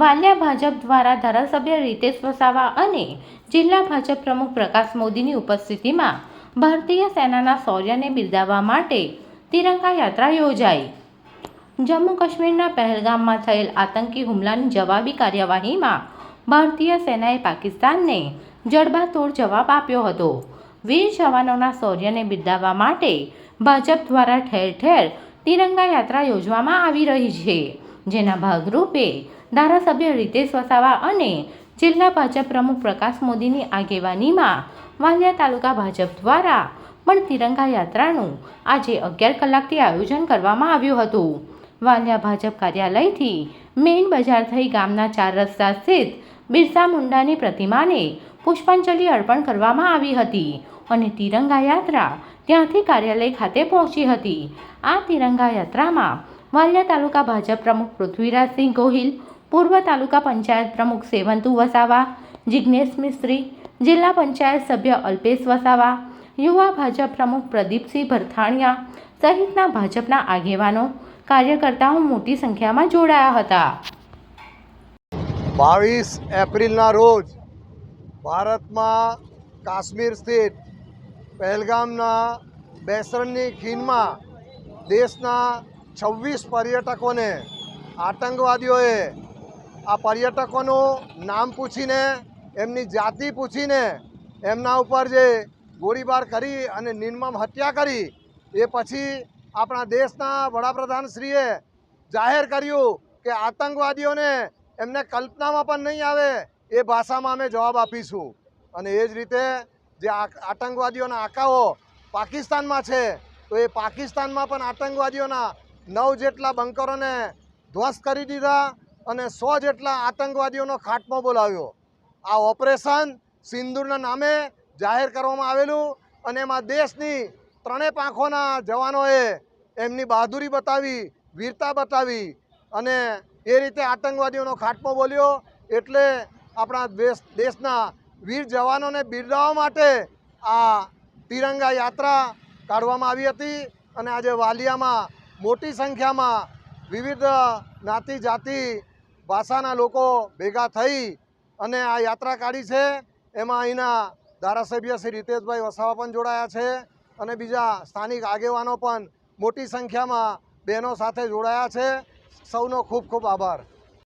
વાલિયા ભાજપ દ્વારા ધારાસભ્ય રીતેશ વસાવા અને જિલ્લા ભાજપ પ્રમુખ પ્રકાશ મોદીની ઉપસ્થિતિમાં ભારતીય સેનાના શૌર્યને બિરદાવવા માટે તિરંગા યાત્રા યોજાઈ. જમ્મુ કાશ્મીરના પહેલગામમાં થયેલ આતંકી હુમલાની જવાબી કાર્યવાહીમાં ભારતીય સેનાએ પાકિસ્તાનને જડબાતોડ જવાબ આપ્યો હતો. વીર જવાનોના શૌર્યને બિરદાવવા માટે ભાજપ દ્વારા ઠેર ઠેર તિરંગા યાત્રા યોજવામાં આવી રહી છે. જેના ભાગરૂપે ધારાસભ્ય રીતેશ વસાવા અને જિલ્લા ભાજપ પ્રમુખ પ્રકાશ મોદીની આગેવાનીમાં વાલિયા તાલુકા ભાજપ દ્વારા પણ તિરંગા યાત્રાનું આજે અગિયાર કલાકથી આયોજન કરવામાં આવ્યું હતું. વાલિયા ભાજપ કાર્યાલયથી મેઇન બજાર થઈ ગામના ચાર રસ્તા સ્થિત બિરસા મુંડાની પ્રતિમાને પુષ્પાંજલિ અર્પણ કરવામાં આવી હતી અને તિરંગા યાત્રા ત્યાંથી કાર્યાલય ખાતે પહોંચી હતી. આ તિરંગા યાત્રામાં વાલિયા તાલુકા ભાજપ પ્રમુખ પૃથ્વીરાજસિંહ ગોહિલ, પૂર્વ તાલુકા પંચાયત પ્રમુખ સેવંતુ વસાવા જિજ્ઞેશ મિસ્ત્રી, જિલ્લા પંચાયત સભ્ય અલ્પેશ વસાવા, યુવા ભાજપ પ્રમુખ પ્રદીપસિંહ ભરથાણિયા સહિતના ભાજપના આગેવાનો કાર્યકર્તાઓ મોટી સંખ્યામાં જોડાયા હતા. બાવીસ એપ્રિલના રોજ ભારતમાં કાશ્મીર સ્થિત પહેલગામના બેસરણની ખીણમાં દેશના છવ્વીસ પર્યટકોને, આતંકવાદીઓએ આ પર્યટકોનું નામ પૂછીને, એમની જાતિ પૂછીને, એમના ઉપર જે ગોળીબાર કરી અને નિર્મમ હત્યા કરી, એ પછી આપણા દેશના વડાપ્રધાનશ્રીએ જાહેર કર્યું કે આતંકવાદીઓને એમને કલ્પનામાં પણ નહીં આવે, એ ભાષામાં અમે જવાબ આપીશું. અને એ જ રીતે જે આતંકવાદીઓના આકાઓ પાકિસ્તાનમાં છે, તો એ પાકિસ્તાનમાં પણ આતંકવાદીઓના નવ જેટલા બંકરોને ધ્વસ્ત કરી દીધા અને સો જેટલા આતંકવાદીઓનો ખાટમો બોલાવ્યો. આ ઓપરેશન સિંદૂરના નામે જાહેર કરવામાં આવેલું અને એમાં દેશની ત્રણેય પાંખોના જવાનોએ એમની બહાદુરી બતાવી, વીરતા બતાવી અને એ રીતે આતંકવાદીઓનો ખાટમો બોલ્યો એટલે આપણા દેશ, દેશના વીર જવાનોને બિરદાવવા માટે આ તિરંગા યાત્રા કાઢવામાં આવી હતી અને આજે વાલિયામાં મોટી સંખ્યામાં વિવિધ જ્ઞાતિ જાતિ ભાષાના લોકો ભેગા થઈ અને આ યાત્રા કાઢી છે. એમાં અહીંના ધારાસભ્ય શ્રી રીતેશભાઈ વસાવા પણ જોડાયા છે અને બીજા સ્થાનિક આગેવાનો પણ મોટી સંખ્યામાં બહેનો સાથે જોડાયા છે. સૌનો ખૂબ ખૂબ આભાર.